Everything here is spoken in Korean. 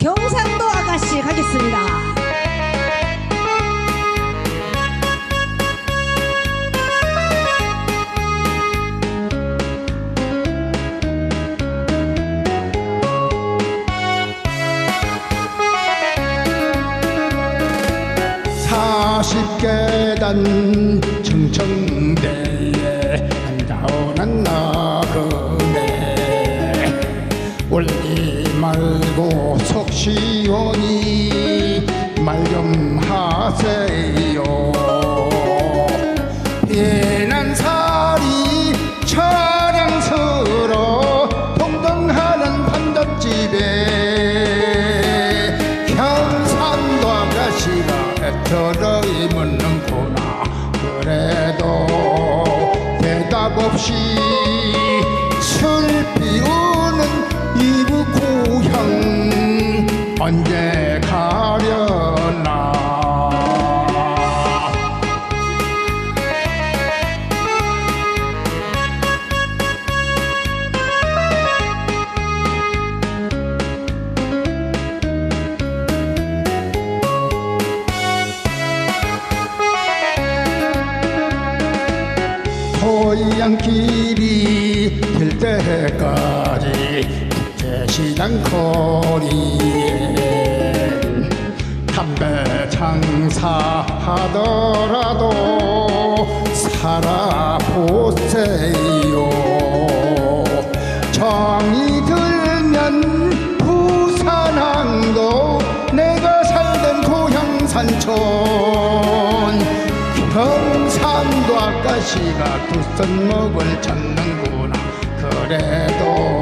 경상도 아가씨 가겠습니다. 사십 계단 청청대에 한자원한 나 말고 속 시원히 말 좀 하세요. 피난살이 차량서러 동동하는 판잣집에 경상도 아가씨가 애터러이 묻는구나 그래도 대답 없이 슬피 우는 이부 고 향 언제 가려나? 고향길이 될 때까지 시장 거리에 담배 장사하더라도 살아보세요. 정이 들면 부산항도 내가 살던 고향 산촌. 경상도 아가씨가 두 손목을 잡는구나. 그래도